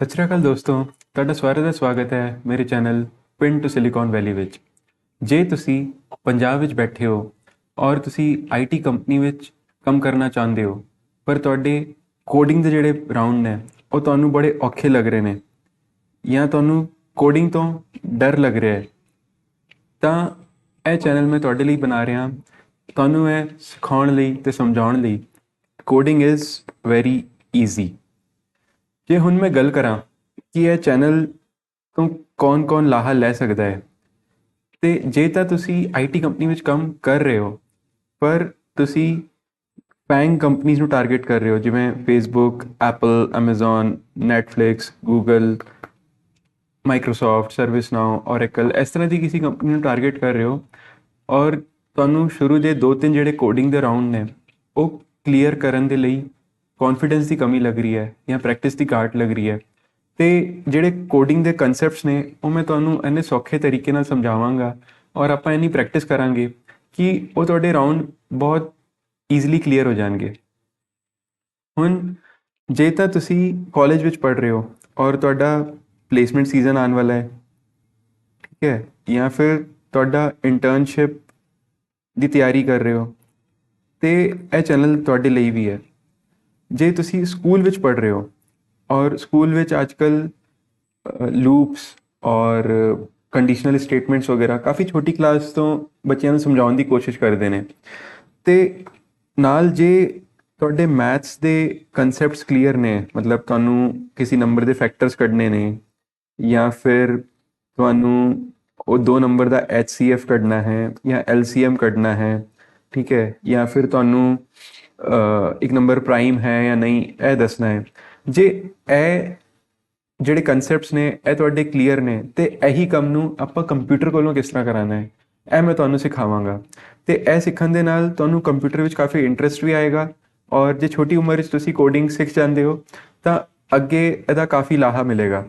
ਸਤਿ ਸ਼੍ਰੀ ਅਕਾਲ ਦੋਸਤੋ, ਤੁਹਾਡਾ ਸਵਾਗਤ ਦਾ ਸਵਾਗਤ ਹੈ ਮੇਰੇ ਚੈਨਲ ਪਿੰਡ ਟੂ ਸਿਲੀਕਨ ਵੈਲੀ ਵਿੱਚ। ਜੇ ਤੁਸੀਂ ਪੰਜਾਬ ਵਿੱਚ ਬੈਠੇ ਹੋ ਔਰ ਤੁਸੀਂ ਆਈਟੀ ਕੰਪਨੀ ਵਿੱਚ ਕੰਮ ਕਰਨਾ ਚਾਹੁੰਦੇ ਹੋ, ਪਰ ਤੁਹਾਡੇ ਕੋਡਿੰਗ ਦੇ ਜਿਹੜੇ ਰਾਊਂਡ ਨੇ, ਉਹ ਤੁਹਾਨੂੰ ਬੜੇ ਔਖੇ ਲੱਗ ਰਹੇ ਨੇ ਜਾਂ ਤੁਹਾਨੂੰ ਕੋਡਿੰਗ ਤੋਂ ਡਰ ਲੱਗ ਰਿਹਾ ਹੈ, ਤਾਂ ਇਹ ਚੈਨਲ ਮੈਂ ਤੁਹਾਡੇ ਲਈ ਬਣਾ ਰਿਹਾ ਤੁਹਾਨੂੰ ਇਹ ਸਿਖਾਉਣ ਲਈ ਤੇ ਸਮਝਾਉਣ ਲਈ ਕੋਡਿੰਗ ਇਜ਼ ਵੈਰੀ ਈਜ਼ੀ। ਜੇ ਹੁਣ ਮੈਂ ਗੱਲ ਕਰਾਂ ਕਿ ਇਹ ਚੈਨਲ ਤੋਂ ਕੌਣ-ਕੌਣ ਲਾਹਾ ਲੈ ਸਕਦਾ ਹੈ, ਤੇ ਜੇ ਤਾਂ ਤੁਸੀਂ ਆਈਟੀ ਕੰਪਨੀ ਵਿੱਚ ਕੰਮ ਕਰ ਰਹੇ ਹੋ, ਪਰ ਤੁਸੀਂ ਫੈਂਗ ਕੰਪਨੀਆਂ ਨੂੰ ਟਾਰਗੇਟ ਕਰ ਰਹੇ ਹੋ, ਜਿਵੇਂ Facebook Apple Amazon, Netflix, Google Microsoft ServiceNow Oracle, ਇਸ ਤਰ੍ਹਾਂ ਦੀ ਕਿਸੇ ਕੰਪਨੀ ਨੂੰ ਟਾਰਗੇਟ ਕਰ ਰਹੇ ਹੋ, ਔਰ ਤੁਹਾਨੂੰ ਸ਼ੁਰੂ ਦੇ ਦੋ ਤਿੰਨ ਜਿਹੜੇ ਕੋਡਿੰਗ ਦੇ ਰਾਊਂਡ ਨੇ, ਉਹ ਕਲੀਅਰ ਕਰਨ ਦੇ ਲਈ ਕੌਨਫੀਡੈਂਸ ਦੀ ਕਮੀ ਲੱਗ ਰਹੀ ਹੈ ਜਾਂ ਪ੍ਰੈਕਟਿਸ ਦੀ ਘਾਟ ਲੱਗ ਰਹੀ ਹੈ। ਤੇ ਜਿਹੜੇ ਕੋਡਿੰਗ ਦੇ ਕਨਸੈਪਟਸ ਨੇ, ਉਹ ਮੈਂ ਤੁਹਾਨੂੰ ਇੰਨੇ ਸੌਖੇ ਤਰੀਕੇ ਨਾਲ ਸਮਝਾਵਾਂਗਾ ਔਰ ਆਪਾਂ ਇੰਨੀ ਪ੍ਰੈਕਟਿਸ ਕਰਾਂਗੇ ਕਿ ਉਹ ਤੁਹਾਡੇ ਰਾਊਂਡ ਬਹੁਤ ਈਜ਼ੀਲੀ ਕਲੀਅਰ ਹੋ ਜਾਣਗੇ। ਹੁਣ, ਜੇ ਤਾਂ ਤੁਸੀਂ ਕਾਲਜ ਵਿੱਚ ਪੜ੍ਹ ਰਹੇ ਹੋ ਔਰ ਤੁਹਾਡਾ ਪਲੇਸਮੈਂਟ ਸੀਜ਼ਨ ਆਉਣ ਵਾਲਾ ਹੈ, ਠੀਕ ਹੈ, ਜਾਂ ਫਿਰ ਤੁਹਾਡਾ ਇੰਟਰਨਸ਼ਿਪ ਦੀ ਤਿਆਰੀ ਕਰ ਰਹੇ ਹੋ, ਤੇ ਇਹ ਚੈਨਲ ਤੁਹਾਡੇ ਲਈ ਵੀ ਹੈ। ਜੇ ਤੁਸੀਂ ਸਕੂਲ ਵਿੱਚ ਪੜ੍ਹ ਰਹੇ ਹੋ ਔਰ ਸਕੂਲ ਵਿੱਚ ਅੱਜਕੱਲ ਲੂਪਸ ਔਰ ਕੰਡੀਸ਼ਨਲ ਸਟੇਟਮੈਂਟਸ ਵਗੈਰਾ ਕਾਫੀ ਛੋਟੀ ਕਲਾਸ ਤੋਂ ਬੱਚਿਆਂ ਨੂੰ ਸਮਝਾਉਣ ਦੀ ਕੋਸ਼ਿਸ਼ ਕਰਦੇ ਨੇ। ਤੇ ਨਾਲ ਜੇ ਤੁਹਾਡੇ ਮੈਥਸ ਦੇ ਕਨਸੈਪਟਸ ਕਲੀਅਰ ਨੇ, ਮਤਲਬ ਤੁਹਾਨੂੰ ਕਿਸੇ ਨੰਬਰ ਦੇ ਫੈਕਟਰਸ ਕੱਢਣੇ ਨੇ ਜਾਂ ਫਿਰ ਤੁਹਾਨੂੰ ਉਹ ਦੋ ਨੰਬਰ ਦਾ HCF ਕੱਢਣਾ ਹੈ ਜਾਂ LCM ਕੱਢਣਾ ਹੈ, ਠੀਕ ਹੈ, ਜਾਂ ਫਿਰ ਤੁਹਾਨੂੰ ਇੱਕ ਨੰਬਰ ਪ੍ਰਾਈਮ ਹੈ ਜਾਂ ਨਹੀਂ, ਇਹ ਦੱਸਣਾ ਹੈ। ਜੇ ਇਹ ਜਿਹੜੇ ਕਨਸੈਪਟਸ ਨੇ, ਇਹ ਤੁਹਾਡੇ ਕਲੀਅਰ ਨੇ, ਤੇ ਇਹੀ ਕੰਮ ਨੂੰ ਆਪਾਂ ਕੰਪਿਊਟਰ ਕੋਲੋਂ ਕਿਸ ਤਰ੍ਹਾਂ ਕਰਾਉਣਾ ਹੈ, ਇਹ ਮੈਂ ਤੁਹਾਨੂੰ ਸਿਖਾਵਾਂਗਾ। ਤੇ ਇਹ ਸਿੱਖਣ ਦੇ ਨਾਲ ਤੁਹਾਨੂੰ ਕੰਪਿਊਟਰ ਵਿੱਚ ਕਾਫੀ ਇੰਟਰਸਟ ਵੀ ਆਏਗਾ, ਔਰ ਜੇ ਛੋਟੀ ਉਮਰ ਵਿੱਚ ਤੁਸੀਂ ਕੋਡਿੰਗ ਸਿੱਖ ਜਾਂਦੇ ਹੋ, ਤਾਂ ਅੱਗੇ ਇਹਦਾ ਕਾਫੀ ਲਾਹਾ ਮਿਲੇਗਾ।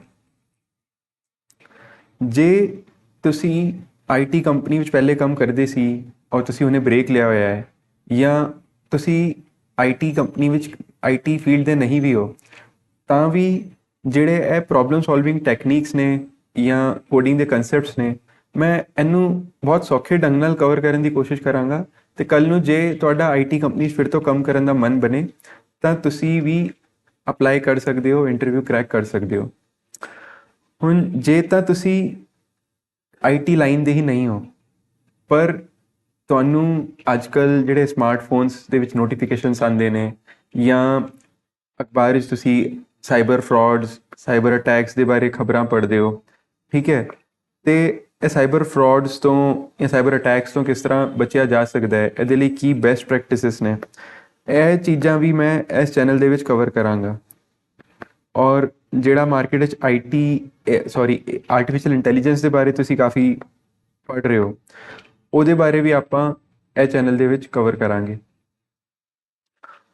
ਜੇ ਤੁਸੀਂ ਆਈਟੀ ਕੰਪਨੀ ਵਿੱਚ ਪਹਿਲੇ ਕੰਮ ਕਰਦੇ ਸੀ, ਔਰ ਤੁਸੀਂ ਉਹਨੇ ਬ੍ਰੇਕ ਲਿਆ ਹੋਇਆ ਹੈ, ਜਾਂ ਤੁਸੀਂ ਆਈਟੀ ਕੰਪਨੀ ਵਿੱਚ ਆਈਟੀ ਫੀਲਡ ਦੇ ਨਹੀਂ ਵੀ ਹੋ, ਤਾਂ ਵੀ ਜਿਹੜੇ ਇਹ ਪ੍ਰੋਬਲਮ ਸੋਲਵਿੰਗ ਟੈਕਨੀਕਸ ਨੇ ਜਾਂ ਕੋਡਿੰਗ ਦੇ ਕਨਸੈਪਟਸ ਨੇ, ਮੈਂ ਇਹਨੂੰ ਬਹੁਤ ਸੌਖੇ ਢੰਗ ਨਾਲ ਕਵਰ ਕਰਨ ਦੀ ਕੋਸ਼ਿਸ਼ ਕਰਾਂਗਾ ਤੇ ਕੱਲ ਨੂੰ ਜੇ ਤੁਹਾਡਾ ਆਈਟੀ ਕੰਪਨੀ 'ਚ ਫਿਰ ਤੋਂ ਕੰਮ ਕਰਨ ਦਾ ਮਨ ਬਣੇ, ਤਾਂ ਤੁਸੀਂ ਵੀ ਅਪਲਾਈ ਕਰ ਸਕਦੇ ਹੋ ਇੰਟਰਵਿਊ ਕ੍ਰੈਕ ਕਰ ਸਕਦੇ ਹੋ। ਹੁਣ ਜੇ ਤਾਂ ਤੁਸੀਂ ਆਈਟੀ ਲਾਈਨ ਦੇ ਹੀ ਨਹੀਂ ਹੋ, ਪਰ ਤੁਹਾਨੂੰ ਅੱਜਕੱਲ ਜਿਹੜੇ ਸਮਾਰਟਫੋਨਸ ਦੇ ਵਿੱਚ ਨੋਟੀਫਿਕੇਸ਼ਨਸ ਆਉਂਦੇ ਨੇ ਜਾਂ ਅਖਬਾਰ ਵਿੱਚ ਤੁਸੀਂ ਸਾਈਬਰ ਫਰਾਡਸ ਸਾਈਬਰ ਅਟੈਕਸ ਦੇ ਬਾਰੇ ਖਬਰਾਂ ਪੜ੍ਹਦੇ ਹੋ, ਠੀਕ ਹੈ? ਤੇ ਇਹ ਸਾਈਬਰ ਫਰਾਡਸ ਤੋਂ ਜਾਂ ਸਾਈਬਰ ਅਟੈਕਸ ਤੋਂ ਕਿਸ ਤਰ੍ਹਾਂ ਬਚਿਆ ਜਾ ਸਕਦਾ ਹੈ? ਇਹਦੇ ਲਈ ਕੀ ਬੈਸਟ ਪ੍ਰੈਕਟਿਸਿਸ ਨੇ? ਇਹ ਚੀਜ਼ਾਂ ਵੀ ਮੈਂ ਇਸ ਚੈਨਲ ਦੇ ਵਿੱਚ ਕਵਰ ਕਰਾਂਗਾ। ਔਰ ਜਿਹੜਾ ਮਾਰਕੀਟ ਵਿੱਚ ਆਈਟੀ ਸੌਰੀ ਆਰਟੀਫੀਸ਼ੀਅਲ ਇੰਟੈਲੀਜੈਂਸ ਦੇ ਬਾਰੇ ਤੁਸੀਂ ਕਾਫੀ ਪੜ੍ਹ ਰਹੇ ਹੋ। ਉਹਦੇ ਬਾਰੇ ਵੀ ਆਪਾਂ ਇਹ ਚੈਨਲ ਦੇ ਵਿੱਚ ਕਵਰ ਕਰਾਂਗੇ।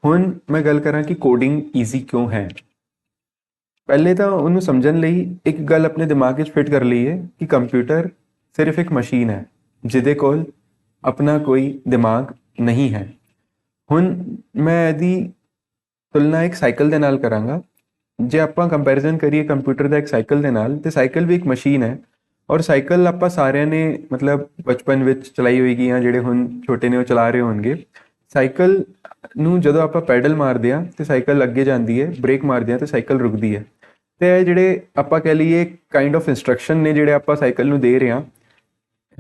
ਹੁਣ ਮੈਂ ਗੱਲ ਕਰਾਂ ਕਿ ਕੋਡਿੰਗ ਈਜ਼ੀ ਕਿਉਂ ਹੈ। ਪਹਿਲੇ ਤਾਂ ਉਹਨੂੰ ਸਮਝਣ ਲਈ ਇੱਕ ਗੱਲ ਆਪਣੇ ਦਿਮਾਗ ਵਿੱਚ ਫਿੱਟ ਕਰ ਲਈਏ ਕਿ ਕੰਪਿਊਟਰ ਸਿਰਫ ਇੱਕ ਮਸ਼ੀਨ ਹੈ, ਜਿਹਦੇ ਕੋਲ ਆਪਣਾ ਕੋਈ ਦਿਮਾਗ ਨਹੀਂ ਹੈ। ਹੁਣ ਮੈਂ ਇਹਦੀ ਤੁਲਨਾ ਇੱਕ ਸਾਈਕਲ ਦੇ ਨਾਲ ਕਰਾਂਗਾ। ਜੇ ਆਪਾਂ ਕੰਪੈਰੀਜ਼ਨ ਕਰੀਏ ਕੰਪਿਊਟਰ ਦਾ ਇੱਕ ਸਾਈਕਲ ਦੇ ਨਾਲ, ਤੇ ਸਾਈਕਲ ਵੀ ਇੱਕ ਮਸ਼ੀਨ ਹੈ। ਔਰ ਸਾਈਕਲ ਆਪਾਂ ਸਾਰਿਆਂ ਨੇ, ਮਤਲਬ ਬਚਪਨ ਵਿੱਚ ਚਲਾਈ ਹੋਏਗੀ ਜਾਂ ਜਿਹੜੇ ਹੁਣ ਛੋਟੇ ਨੇ ਉਹ ਚਲਾ ਰਹੇ ਹੋਣਗੇ। ਸਾਈਕਲ ਨੂੰ ਜਦੋਂ ਆਪਾਂ ਪੈਡਲ ਮਾਰਦੇ ਆ ਤੇ ਸਾਈਕਲ ਅੱਗੇ ਜਾਂਦੀ ਹੈ, ਬ੍ਰੇਕ ਮਾਰਦੇ ਆ ਤੇ ਸਾਈਕਲ ਰੁਕਦੀ ਹੈ। ਤੇ ਇਹ ਜਿਹੜੇ ਆਪਾਂ ਕਹਿ ਲਈਏ ਕਾਈਂਡ ਆਫ ਇਨਸਟਰਕਸ਼ਨ ਨੇ ਜਿਹੜੇ ਆਪਾਂ ਸਾਈਕਲ ਨੂੰ ਦੇ ਰਹੇ ਆ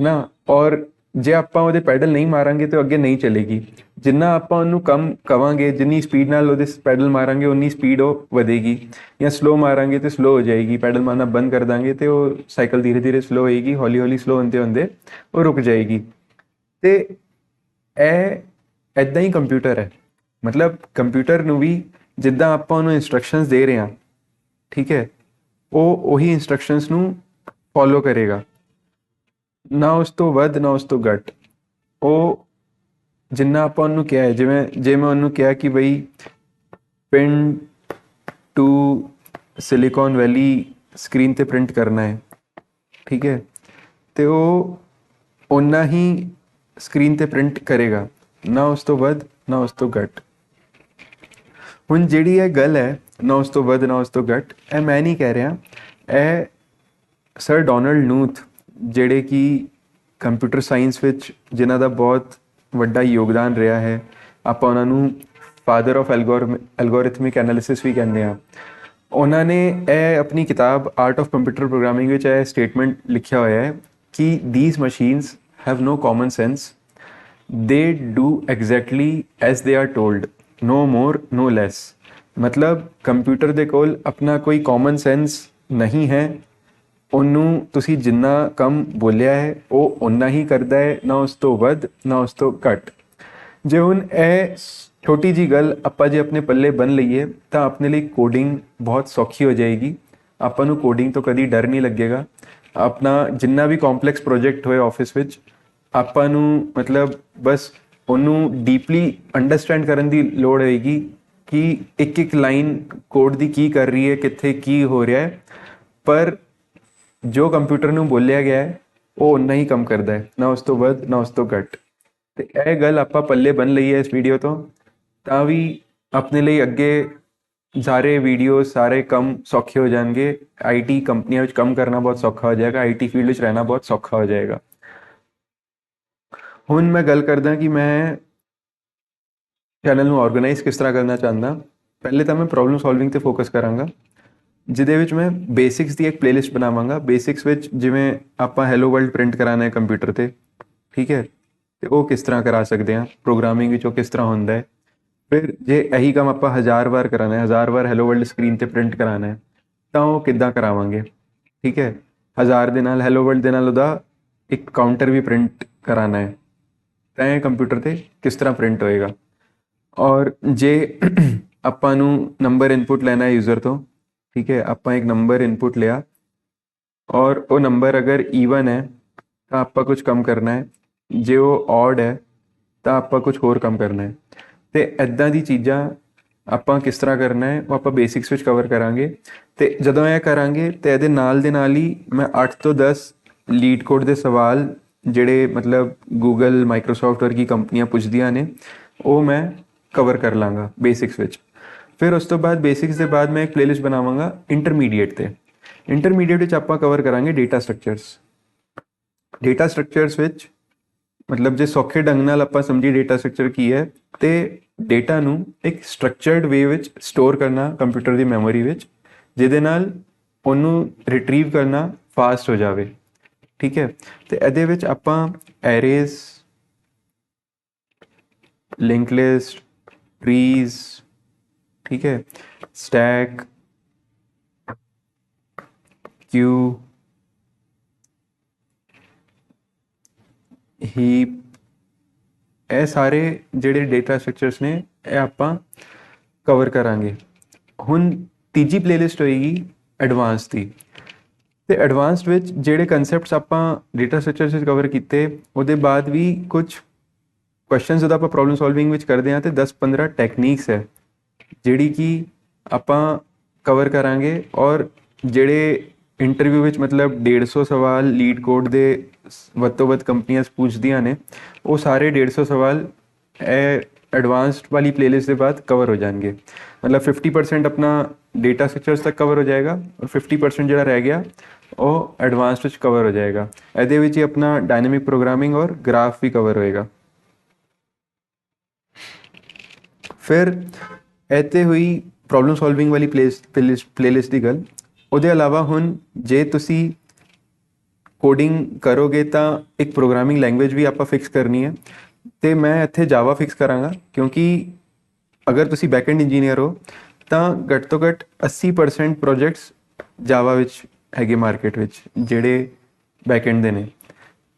ਨਾ? ਔਰ ਜੇ ਆਪਾਂ ਉਹਦੇ ਪੈਡਲ ਨਹੀਂ ਮਾਰਾਂਗੇ ਤੇ ਉਹ ਅੱਗੇ ਨਹੀਂ ਚੱਲੇਗੀ। ਜਿੰਨਾ ਆਪਾਂ ਉਹਨੂੰ ਕਮ ਕਵਾਂਗੇ, ਜਿੰਨੀ ਸਪੀਡ ਨਾਲ ਉਹਦੇ ਪੈਡਲ ਮਾਰਾਂਗੇ, ਉਨੀ ਸਪੀਡ ਉਹ ਵਧੇਗੀ। ਜਾਂ ਸਲੋ ਮਾਰਾਂਗੇ ਤੇ ਸਲੋ ਹੋ ਜਾਏਗੀ। ਪੈਡਲ ਮਾਰਨਾ ਬੰਦ ਕਰ ਦਾਂਗੇ ਤੇ ਉਹ ਸਾਈਕਲ ਧੀਰੇ ਧੀਰੇ ਸਲੋ ਹੋਏਗੀ ਹੌਲੀ ਹੌਲੀ ਸਲੋ ਹੁੰਦੇ ਹੁੰਦੇ ਉਹ ਰੁਕ ਜਾਏਗੀ। ਤੇ ਇਹ ਐਦਾਂ ਹੀ ਕੰਪਿਊਟਰ ਹੈ। ਮਤਲਬ ਕੰਪਿਊਟਰ ਨੂੰ ਵੀ ਜਿੱਦਾਂ ਆਪਾਂ ਉਹਨੂੰ ਇਨਸਟਰਕਸ਼ਨਸ ਦੇ ਰਹੇ ਹਾਂ, ਠੀਕ ਹੈ, ਉਹ ਉਹੀ ਇਨਸਟਰਕਸ਼ਨਸ ਨੂੰ ਫੋਲੋ ਕਰੇਗਾ। ਨਾ ਉਸ ਤੋਂ ਵੱਧ, ਨਾ ਉਸ ਤੋਂ ਘੱਟ। ਉਹ ਜਿੰਨਾ ਆਪਾਂ ਉਹਨੂੰ ਕਿਹਾ ਹੈ, ਜਿਵੇਂ, ਜੇ ਮੈਂ ਉਹਨੂੰ ਕਿਹਾ ਕਿ ਬਈ ਪਿੰਡ ਟੂ ਸਿਲੀਕਨ ਵੈਲੀ ਸਕਰੀਨ ਤੇ ਪ੍ਰਿੰਟ ਕਰਨਾ ਹੈ, ਠੀਕ ਹੈ, ਤੇ ਉਹ ਓਨਾ ਹੀ ਸਕਰੀਨ ਤੇ ਪ੍ਰਿੰਟ ਕਰੇਗਾ, ਨਾ ਉਸ ਤੋਂ ਵੱਧ, ਨਾ ਉਸ ਤੋਂ ਘੱਟ। ਹੁਣ ਜਿਹੜੀ ਇਹ ਗੱਲ ਹੈ, ਨਾ ਉਸ ਤੋਂ ਵੱਧ, ਨਾ ਉਸ ਤੋਂ ਘੱਟ, ਇਹ ਮੈਂ ਨਹੀਂ ਕਹਿ ਰਿਹਾ, ਇਹ ਸਰ ਡੋਨਲਡ ਨੂਥ ਜਿਹੜੇ ਕਿ ਕੰਪਿਊਟਰ ਸਾਇੰਸ ਵਿੱਚ ਜਿਨ੍ਹਾਂ ਦਾ ਬਹੁਤ ਵੱਡਾ ਯੋਗਦਾਨ ਰਿਹਾ ਹੈ, ਆਪਾਂ ਉਹਨਾਂ ਨੂੰ ਫਾਦਰ ਆਫ ਐਲਗੋਰਿਥਮਿਕ ਐਨਾਲਿਸਿਸ ਵੀ ਕਹਿੰਦੇ ਆ ਉਹਨਾਂ ਨੇ ਇਹ ਆਪਣੀ ਕਿਤਾਬ ਆਰਟ ਆਫ ਕੰਪਿਊਟਰ ਪ੍ਰੋਗਰਾਮਿੰਗ ਵਿੱਚ ਇਹ ਸਟੇਟਮੈਂਟ ਲਿਖਿਆ ਹੋਇਆ ਹੈ ਕਿ these machines have no common sense they do exactly as they are told no more no less ਮਤਲਬ ਕੰਪਿਊਟਰ ਦੇ ਕੋਲ ਆਪਣਾ ਕੋਈ ਕਾਮਨ ਸੈਂਸ ਨਹੀਂ ਹੈ। ਉਹਨੂੰ ਤੁਸੀਂ ਜਿੰਨਾ ਕੰਮ ਬੋਲਿਆ ਹੈ, ਉਹ ਉਨਾ ਹੀ ਕਰਦਾ ਹੈ, ਨਾ ਉਸ ਤੋਂ ਵੱਧ, ਨਾ ਉਸ ਤੋਂ ਘੱਟ। ਜੇ ਹੁਣ ਇਹ ਛੋਟੀ ਜੀ ਗੱਲ ਆਪਾਂ ਜੇ ਆਪਣੇ ਪੱਲੇ ਬਨ ਲਈਏ, ਤਾਂ ਆਪਣੇ ਲਈ ਕੋਡਿੰਗ ਬਹੁਤ ਸੌਖੀ ਹੋ ਜਾਏਗੀ। ਆਪਾਂ ਨੂੰ ਕੋਡਿੰਗ ਤੋਂ ਕਦੀ ਡਰ ਨਹੀਂ ਲੱਗੇਗਾ। ਆਪਣਾ ਜਿੰਨਾ ਵੀ ਕੰਪਲੈਕਸ ਪ੍ਰੋਜੈਕਟ ਹੋਏ ਆਫਿਸ ਵਿੱਚ, ਆਪਾਂ ਨੂੰ ਮਤਲਬ ਬਸ ਉਹਨੂੰ ਡੀਪਲੀ ਅੰਡਰਸਟੈਂਡ ਕਰਨ ਦੀ ਲੋੜ ਹੋਏਗੀ ਕਿ ਇੱਕ ਇੱਕ ਲਾਈਨ ਕੋਡ ਦੀ ਕੀ ਕਰ ਰਹੀ ਹੈ, ਕਿੱਥੇ ਕੀ ਹੋ ਰਿਹਾ ਹੈ। ਪਰ ਜੋ ਕੰਪਿਊਟਰ ਨੂੰ ਬੋਲਿਆ ਗਿਆ ਹੈ ਉਹ ਉਨਾ ਹੀ ਕੰਮ ਕਰਦਾ ਹੈ ਨਾ ਉਸ ਤੋਂ ਵੱਧ ਨਾ ਉਸ ਤੋਂ ਘੱਟ ਤੇ ਇਹ ਗੱਲ ਆਪਾਂ ਪੱਲੇ ਬਨ ਲਈ ਹੈ ਇਸ ਵੀਡੀਓ ਤੋਂ ਤਾਂ ਵੀ ਆਪਣੇ ਲਈ ਅੱਗੇ ਸਾਰੇ ਵੀਡੀਓ ਸਾਰੇ ਕੰਮ ਸੌਖੇ ਹੋ ਜਾਣਗੇ ਆਈਟੀ ਕੰਪਨੀਆਂ ਵਿੱਚ ਕੰਮ ਕਰਨਾ ਬਹੁਤ ਸੌਖਾ ਹੋ ਜਾਏਗਾ ਆਈਟੀ ਫੀਲਡ ਵਿੱਚ ਰਹਿਣਾ ਬਹੁਤ ਸੌਖਾ ਹੋ ਜਾਏਗਾ ਹੁਣ ਮੈਂ ਗੱਲ ਕਰਦਾ ਕਿ ਮੈਂ ਚੈਨਲ ਨੂੰ ਆਰਗੇਨਾਈਜ਼ ਕਿਸ ਤਰ੍ਹਾਂ ਕਰਨਾ ਚਾਹੁੰਦਾ ਪਹਿਲੇ ਤਾਂ ਮੈਂ ਪ੍ਰੋਬਲਮ ਸੋਲਵਿੰਗ ਤੇ ਫੋਕਸ ਕਰਾਂਗਾ ਜਿਹਦੇ ਵਿੱਚ ਮੈਂ ਬੇਸਿਕਸ ਦੀ ਇੱਕ ਪਲੇਲਿਸਟ ਬਣਾਵਾਂਗਾ। ਬੇਸਿਕਸ ਵਿੱਚ ਜਿਵੇਂ ਆਪਾਂ ਹੈਲੋ ਵਰਲਡ ਪ੍ਰਿੰਟ ਕਰਾਣਾ ਹੈ ਕੰਪਿਊਟਰ ਤੇ, ਠੀਕ ਹੈ? ਤੇ ਉਹ ਕਿਸ ਤਰ੍ਹਾਂ ਕਰਾ ਸਕਦੇ ਹਾਂ? ਪ੍ਰੋਗਰਾਮਿੰਗ ਵਿੱਚ ਉਹ ਕਿਸ ਤਰ੍ਹਾਂ ਹੁੰਦਾ ਹੈ? ਫਿਰ ਜੇ ਇਹੀ ਕੰਮ ਆਪਾਂ ਹਜ਼ਾਰ ਵਾਰ ਕਰਾਣਾ ਹੈ, ਹਜ਼ਾਰ ਵਾਰ ਹੈਲੋ ਵਰਲਡ ਸਕਰੀਨ ਤੇ ਪ੍ਰਿੰਟ ਕਰਾਣਾ ਹੈ, ਤਾਂ ਉਹ ਕਿੱਦਾਂ ਕਰਾਵਾਂਗੇ? ਠੀਕ ਹੈ? ਹਜ਼ਾਰ ਦੇ ਨਾਲ ਹੈਲੋ ਵਰਲਡ ਦੇ ਨਾਲ ਉਹਦਾ ਇੱਕ ਕਾਊਂਟਰ ਵੀ ਪ੍ਰਿੰਟ ਕਰਾਣਾ ਹੈ। ਤਾਂ ਇਹ ਕੰਪਿਊਟਰ ਤੇ ਕਿਸ ਤਰ੍ਹਾਂ ਪ੍ਰਿੰਟ ਹੋਏਗਾ? ਔਰ ਜੇ ਆਪਾਂ ਨੂੰ ਨੰਬਰ ਇਨਪੁਟ ਲੈਣਾ ਹੈ ਯੂਜ਼ਰ ਤੋਂ ਠੀਕ ਹੈ, ਆਪਾਂ ਇੱਕ ਨੰਬਰ ਇਨਪੁਟ ਲਿਆ ਔਰ ਉਹ ਨੰਬਰ ਅਗਰ ਈਵਨ ਹੈ, ਤਾਂ ਆਪਾਂ ਕੁਝ ਕਮ ਕਰਨਾ ਹੈ। ਜੇ ਉਹ ਔਡ ਹੈ, ਤਾਂ ਆਪਾਂ ਕੁਝ ਹੋਰ ਕੰਮ ਕਰਨਾ ਹੈ। ਤੇ ਐਦਾਂ ਦੀ ਚੀਜ਼ਾਂ ਆਪਾਂ ਕਿਸ ਤਰ੍ਹਾਂ ਕਰਨਾ ਹੈ, ਉਹ ਆਪਾਂ ਬੇਸਿਕਸ ਵਿੱਚ ਕਵਰ ਕਰਾਂਗੇ। ਤੇ ਜਦੋਂ ਇਹ ਕਰਾਂਗੇ, ਤੇ ਇਹਦੇ ਨਾਲ ਦੇ ਨਾਲ ਹੀ ਮੈਂ 8 ਤੋਂ 10 ਲੀਡ ਕੋਡ ਦੇ ਸਵਾਲ ਜਿਹੜੇ ਮਤਲਬ ਗੂਗਲ ਮਾਈਕਰੋਸਾਫਟ ਵਰਗੀ ਕੰਪਨੀਆਂ ਪੁੱਛਦੀਆਂ ਨੇ, ਉਹ ਮੈਂ ਕਵਰ ਕਰ ਲਾਂਗਾ ਬੇਸਿਕਸ ਵਿੱਚ। ਫਿਰ ਉਸ ਤੋਂ ਬਾਅਦ ਬੇਸਿਕਸ ਦੇ ਬਾਅਦ ਮੈਂ ਇੱਕ ਪਲੇਲਿਸਟ ਬਣਾਵਾਂਗਾ ਇੰਟਰਮੀਡੀਏਟ ਤੇ। ਇੰਟਰਮੀਡੀਏਟ ਵਿੱਚ ਆਪਾਂ ਕਵਰ ਕਰਾਂਗੇ ਡੇਟਾ ਸਟਰਕਚਰਸ ਡੇਟਾ ਸਟਰਕਚਰਸ ਵਿੱਚ ਮਤਲਬ ਜੇ ਸੌਖੇ ਢੰਗ ਨਾਲ ਆਪਾਂ ਸਮਝੀ ਡੇਟਾ ਸਟਰਕਚਰ ਕੀ ਹੈ, ਤੇ ਡੇਟਾ ਨੂੰ ਇੱਕ ਸਟਰਕਚਰਡ ਵੇ ਵਿੱਚ ਸਟੋਰ ਕਰਨਾ ਕੰਪਿਊਟਰ ਦੀ ਮੈਮੋਰੀ ਵਿੱਚ, ਜਿਹਦੇ ਨਾਲ ਉਹਨੂੰ ਰਿਟਰੀਵ ਕਰਨਾ ਫਾਸਟ ਹੋ ਜਾਵੇ। ਠੀਕ ਹੈ? ਤੇ ਇਹਦੇ ਵਿੱਚ ਆਪਾਂ ਐਰੇਜ਼ ਲਿੰਕ ਲਿਸਟ ਟਰੀਜ਼ ਠੀਕ ਹੈ। ਸਟੈਕ ਕਿਊ ਹੀਪ ਇਹ ਸਾਰੇ ਜਿਹੜੇ ਡੇਟਾ ਸਟਰਕਚਰਸ ਨੇ, ਇਹ ਆਪਾਂ ਕਵਰ ਕਰਾਂਗੇ। ਹੁਣ ਤੀਜੀ ਪਲੇਲਿਸਟ ਹੋਏਗੀ ਐਡਵਾਂਸ ਦੀ। ਤੇ ਐਡਵਾਂਸਡ ਵਿੱਚ ਜਿਹੜੇ ਕਨਸੈਪਟਸ ਆਪਾਂ ਡੇਟਾ ਸਟਰਕਚਰਸ ਵਿੱਚ ਕਵਰ ਕੀਤੇ, ਉਹਦੇ ਬਾਅਦ ਵੀ ਕੁਝ ਕੁਐਸਚਨਸ ਜਦੋਂ ਆਪਾਂ ਪ੍ਰੋਬਲਮ ਸੋਲਵਿੰਗ ਵਿੱਚ ਕਰਦੇ ਹਾਂ, ਤੇ 10-15 ਟੈਕਨੀਕਸ ਹੈ। ਜਿਹੜੀ ਕਿ ਆਪਾਂ ਕਵਰ ਕਰਾਂਗੇ ਔਰ ਜਿਹੜੇ ਇੰਟਰਵਿਊ ਵਿੱਚ ਮਤਲਬ 150 ਸਵਾਲ ਲੀਡ ਕੋਡ ਦੇ ਸ- ਵੱਧ ਤੋਂ ਵੱਧ ਕੰਪਨੀਆਂ ਪੁੱਛਦੀਆਂ ਨੇ, ਉਹ ਸਾਰੇ 150 ਸਵਾਲ ਇਹ ਐਡਵਾਂਸਡ ਵਾਲੀ ਪਲੇਲਿਸਟ ਦੇ ਬਾਅਦ ਕਵਰ ਹੋ ਜਾਣਗੇ। ਮਤਲਬ 50% ਆਪਣਾ ਡੇਟਾ ਸਟਰਕਚਰਸ ਤੱਕ ਕਵਰ ਹੋ ਜਾਏਗਾ ਔਰ 50% ਜਿਹੜਾ ਰਹਿ ਗਿਆ, ਉਹ ਐਡਵਾਂਸਡ ਵਿੱਚ ਕਵਰ ਹੋ ਜਾਏਗਾ। ਇਹਦੇ ਵਿੱਚ ਹੀ ਆਪਣਾ ਡਾਇਨਾਮਿਕ ਪ੍ਰੋਗਰਾਮਿੰਗ ਔਰ ਗ੍ਰਾਫ ਵੀ ਕਵਰ ਹੋਏਗਾ। ਫਿਰ ਇੱਥੇ ਹੋਈ ਪ੍ਰੋਬਲਮ ਸੋਲਵਿੰਗ ਵਾਲੀ ਪਲੇਲਿਸਟ ਪਲੇਲਿਸਟ ਦੀ ਗੱਲ। ਉਹਦੇ ਇਲਾਵਾ ਹੁਣ ਜੇ ਤੁਸੀਂ ਕੋਡਿੰਗ ਕਰੋਗੇ ਤਾਂ ਇੱਕ ਪ੍ਰੋਗਰਾਮਿੰਗ ਲੈਂਗੁਏਜ ਵੀ ਆਪਾਂ ਫਿਕਸ ਕਰਨੀ ਹੈ। ਤੇ ਮੈਂ ਇੱਥੇ ਜਾਵਾ ਫਿਕਸ ਕਰਾਂਗਾ, ਕਿਉਂਕਿ ਅਗਰ ਤੁਸੀਂ ਬੈਕਐਂਡ ਇੰਜੀਨੀਅਰ ਹੋ, ਤਾਂ ਘੱਟ ਤੋਂ ਘੱਟ 80% ਪ੍ਰੋਜੈਕਟਸ ਜਾਵਾ ਵਿੱਚ ਹੈਗੇ ਮਾਰਕੀਟ ਵਿੱਚ, ਜਿਹੜੇ ਬੈਕਐਂਡ ਦੇ ਨੇ।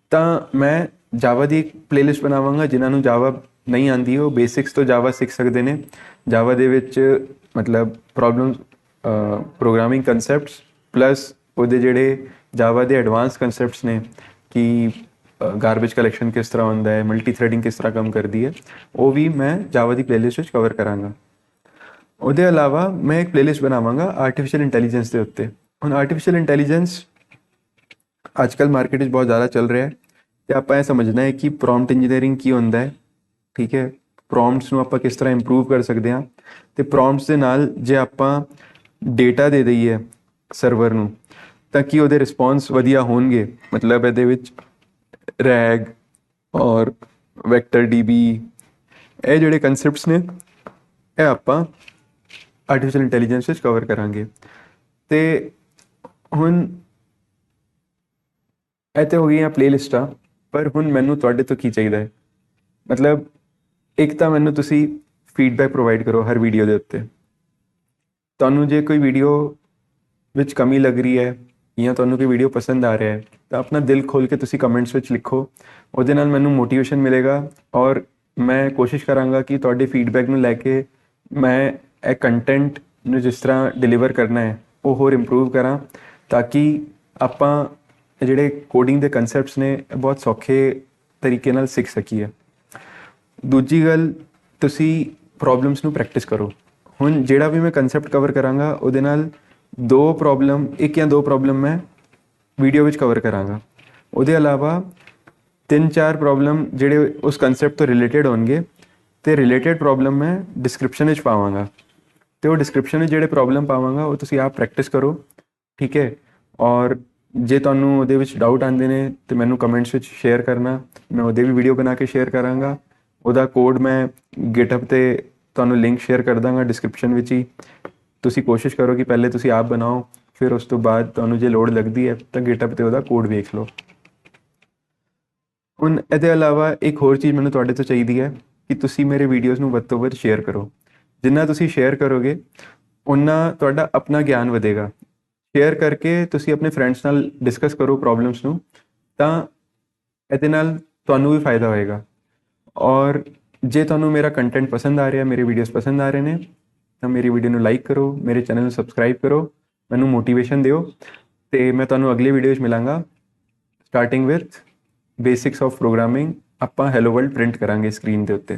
ਤਾਂ ਮੈਂ ਜਾਵਾ ਦੀ ਇੱਕ ਪਲੇਲਿਸਟ ਬਣਾਵਾਂਗਾ, ਜਿਨ੍ਹਾਂ ਨੂੰ ਜਾਵਾ ਨਹੀਂ ਆਂਦੀ ਉਹ ਬੇਸਿਕਸ ਤੋਂ ਜਾਵਾ ਸਿੱਖ ਸਕਦੇ ਨੇ। ਜਾਵਾ ਦੇ ਵਿੱਚ ਮਤਲਬ ਪ੍ਰੋਬਲਮ ਪ੍ਰੋਗਰਾਮਿੰਗ ਕਨਸੈਪਟਸ ਪਲੱਸ ਉਹਦੇ ਜਿਹੜੇ ਜਾਵਾ ਦੇ ਐਡਵਾਂਸ ਕਨਸੈਪਟਸ ਨੇ ਕਿ ਗਾਰਬੇਜ ਕਲੈਕਸ਼ਨ ਕਿਸ ਤਰ੍ਹਾਂ ਹੁੰਦਾ ਹੈ ਮਲਟੀ ਥ੍ਰੈਡਿੰਗ ਕਿਸ ਤਰ੍ਹਾਂ ਕੰਮ ਕਰਦੀ ਹੈ, ਉਹ ਵੀ ਮੈਂ ਜਾਵਾ ਦੀ ਪਲੇਲਿਸਟ ਵਿੱਚ ਕਵਰ ਕਰਾਂਗਾ। ਉਹਦੇ ਇਲਾਵਾ ਮੈਂ ਇੱਕ ਪਲੇਲਿਸਟ ਬਣਾਵਾਂਗਾ ਆਰਟੀਫੀਸ਼ੀਅਲ ਇੰਟੈਲੀਜੈਂਸ ਦੇ ਉੱਤੇ। ਹੁਣ ਆਰਟੀਫੀਸ਼ੀਅਲ ਇੰਟੈਲੀਜੈਂਸ ਅੱਜਕੱਲ ਮਾਰਕੀਟ ਵਿੱਚ ਬਹੁਤ ਜ਼ਿਆਦਾ ਚੱਲ ਰਿਹਾ ਹੈ ਤੇ ਆਪਾਂ ਇਹ ਸਮਝਣਾ ਹੈ ਕਿ ਪ੍ਰੌਮਪਟ ਇੰਜੀਨੀਅਰਿੰਗ ਕੀ ਹੁੰਦਾ ਹੈ, ਠੀਕ ਹੈ? ਪ੍ਰੌਮਪਟਸ ਨੂੰ ਆਪਾਂ ਕਿਸ ਤਰ੍ਹਾਂ ਇੰਪਰੂਵ ਕਰ ਸਕਦੇ ਹਾਂ, ਤੇ ਪ੍ਰੌਮਪਟਸ ਦੇ ਨਾਲ ਜੇ ਆਪਾਂ ਡੇਟਾ ਦੇ ਦਈਏ ਸਰਵਰ ਨੂੰ, ਤਾਂ ਕਿ ਉਹਦੇ ਰਿਸਪੌਂਸ ਵਧੀਆ ਹੋਣਗੇ? ਮਤਲਬ ਇਹਦੇ ਵਿੱਚ ਰੈਗ ਔਰ ਵੈਕਟਰ ਡੀਬੀ ਇਹ ਜਿਹੜੇ ਕਨਸੈਪਟਸ ਨੇ, ਇਹ ਆਪਾਂ ਆਰਟੀਫੀਸ਼ੀਅਲ ਇੰਟੈਲੀਜੈਂਸ ਵਿੱਚ ਕਵਰ ਕਰਾਂਗੇ। ਤੇ ਹੁਣ ਇਹ ਤੇ ਹੋ ਗਈਆਂ ਪਲੇਲਿਸਟਾਂ ਪਰ ਹੁਣ ਮੈਨੂੰ ਤੁਹਾਡੇ ਤੋਂ ਕੀ ਚਾਹੀਦਾ ਹੈ? ਮਤਲਬ ਇੱਕ ਤਾਂ ਮੈਨੂੰ ਤੁਸੀਂ ਫੀਡਬੈਕ ਪ੍ਰੋਵਾਈਡ ਕਰੋ ਹਰ ਵੀਡੀਓ ਦੇ ਉੱਤੇ। ਤੁਹਾਨੂੰ ਜੇ ਕੋਈ ਵੀਡੀਓ ਵਿੱਚ ਕਮੀ ਲੱਗ ਰਹੀ ਹੈ ਜਾਂ ਤੁਹਾਨੂੰ ਕੋਈ ਵੀਡੀਓ ਪਸੰਦ ਆ ਰਿਹਾ ਹੈ, ਤਾਂ ਆਪਣਾ ਦਿਲ ਖੋਲ ਕੇ ਤੁਸੀਂ ਕਮੈਂਟਸ ਵਿੱਚ ਲਿਖੋ। ਉਹਦੇ ਨਾਲ ਮੈਨੂੰ ਮੋਟੀਵੇਸ਼ਨ ਮਿਲੇਗਾ ਔਰ ਮੈਂ ਕੋਸ਼ਿਸ਼ ਕਰਾਂਗਾ ਕਿ ਤੁਹਾਡੇ ਫੀਡਬੈਕ ਨੂੰ ਲੈ ਕੇ ਮੈਂ ਇਹ ਕੰਟੈਂਟ ਨੂੰ ਜਿਸ ਤਰ੍ਹਾਂ ਡਿਲੀਵਰ ਕਰਨਾ ਹੈ, ਉਹ ਹੋਰ ਇੰਪਰੂਵ ਕਰਾਂ ਤਾਂ ਕਿ ਆਪਾਂ ਜਿਹੜੇ ਕੋਡਿੰਗ ਦੇ ਕਨਸੈਪਟਸ ਨੇ ਬਹੁਤ ਸੌਖੇ ਤਰੀਕੇ ਨਾਲ ਸਿੱਖ ਸਕੀਏ। ਦੂਜੀ ਗੱਲ, ਤੁਸੀਂ ਪ੍ਰੋਬਲਮਸ ਨੂੰ ਪ੍ਰੈਕਟਿਸ ਕਰੋ। ਹੁਣ ਜਿਹੜਾ ਵੀ ਮੈਂ ਕਨਸੈਪਟ ਕਵਰ ਕਰਾਂਗਾ, ਉਹਦੇ ਨਾਲ ਦੋ ਪ੍ਰੋਬਲਮ ਇੱਕ ਜਾਂ ਦੋ ਪ੍ਰੋਬਲਮ ਮੈਂ ਵੀਡੀਓ ਵਿੱਚ ਕਵਰ ਕਰਾਂਗਾ। ਉਹਦੇ ਇਲਾਵਾ ਤਿੰਨ ਚਾਰ ਪ੍ਰੋਬਲਮ ਜਿਹੜੇ ਉਸ ਕਨਸੈਪਟ ਤੋਂ ਰਿਲੇਟਡ ਹੋਣਗੇ, ਤੇ ਰਿਲੇਟਡ ਪ੍ਰੋਬਲਮ ਮੈਂ ਡਿਸਕ੍ਰਿਪਸ਼ਨ ਵਿੱਚ ਪਾਵਾਂਗਾ। ਤੇ ਉਹ ਡਿਸਕ੍ਰਿਪਸ਼ਨ ਵਿੱਚ ਜਿਹੜੇ ਪ੍ਰੋਬਲਮ ਪਾਵਾਂਗਾ, ਉਹ ਤੁਸੀਂ ਆਪ ਪ੍ਰੈਕਟਿਸ ਕਰੋ, ਠੀਕ ਹੈ? ਔਰ ਜੇ ਤੁਹਾਨੂੰ ਉਹਦੇ ਵਿੱਚ ਡਾਊਟ ਆਉਂਦੇ ਨੇ, ਤੇ ਮੈਨੂੰ ਕਮੈਂਟਸ ਵਿੱਚ ਸ਼ੇਅਰ ਕਰਨਾ। ਮੈਂ ਉਹਦੇ ਵੀ ਵੀਡੀਓ ਬਣਾ ਕੇ ਸ਼ੇਅਰ ਕਰਾਂਗਾ। ਉਹਦਾ ਕੋਡ ਮੈਂ GitHub ਤੇ ਤੁਹਾਨੂੰ ਲਿੰਕ ਸ਼ੇਅਰ ਕਰ ਦਾਂਗਾ ਡਿਸਕ੍ਰਿਪਸ਼ਨ ਵਿੱਚ ਹੀ। ਤੁਸੀਂ ਕੋਸ਼ਿਸ਼ ਕਰੋ ਕਿ ਪਹਿਲੇ ਤੁਸੀਂ ਆਪ ਬਣਾਓ, ਫਿਰ ਉਸ ਤੋਂ ਬਾਅਦ ਤੁਹਾਨੂੰ ਜੇ ਲੋੜ ਲੱਗਦੀ ਹੈ ਤਾਂ GitHub ਤੇ ਉਹਦਾ ਕੋਡ ਵੇਖ ਲਓ। ਹੁਣ ਇਹਦੇ ਇਲਾਵਾ ਇੱਕ ਹੋਰ ਚੀਜ਼ ਮੈਨੂੰ ਤੁਹਾਡੇ ਤੋਂ ਚਾਹੀਦੀ ਹੈ ਕਿ ਤੁਸੀਂ ਮੇਰੇ ਵੀਡੀਓਜ਼ ਨੂੰ ਵੱਧ ਤੋਂ ਵੱਧ ਸ਼ੇਅਰ ਕਰੋ। ਜਿੰਨਾ ਤੁਸੀਂ ਸ਼ੇਅਰ ਕਰੋਗੇ ਉਨਾ ਤੁਹਾਡਾ ਆਪਣਾ ਗਿਆਨ ਵਧੇਗਾ। ਸ਼ੇਅਰ ਕਰਕੇ ਤੁਸੀਂ ਆਪਣੇ ਫਰੈਂਡਸ ਨਾਲ ਡਿਸਕਸ ਕਰੋ ਪ੍ਰੋਬਲਮਸ ਨੂੰ, ਤਾਂ ਇਹਦੇ ਨਾਲ ਤੁਹਾਨੂੰ ਵੀ ਫਾਇਦਾ ਹੋਏਗਾ। ਔਰ ਜੇ ਤੁਹਾਨੂੰ ਮੇਰਾ ਕੰਟੈਂਟ ਪਸੰਦ ਆ ਰਿਹਾ, ਮੇਰੇ ਵੀਡੀਓਜ਼ ਪਸੰਦ ਆ ਰਹੇ ਨੇ, ਤਾਂ ਮੇਰੀ ਵੀਡੀਓ ਨੂੰ ਲਾਈਕ ਕਰੋ, ਮੇਰੇ ਚੈਨਲ ਨੂੰ ਸਬਸਕ੍ਰਾਈਬ ਕਰੋ, ਮੈਨੂੰ ਮੋਟੀਵੇਸ਼ਨ ਦਿਓ ਤੇ ਮੈਂ ਤੁਹਾਨੂੰ ਅਗਲੀ ਵੀਡੀਓ ਵਿੱਚ ਮਿਲਾਂਗਾ। Starting with basics of programming ਆਪਾਂ ਹੈਲੋ ਵਰਲਡ ਪ੍ਰਿੰਟ ਕਰਾਂਗੇ ਸਕਰੀਨ ਦੇ ਉੱਤੇ।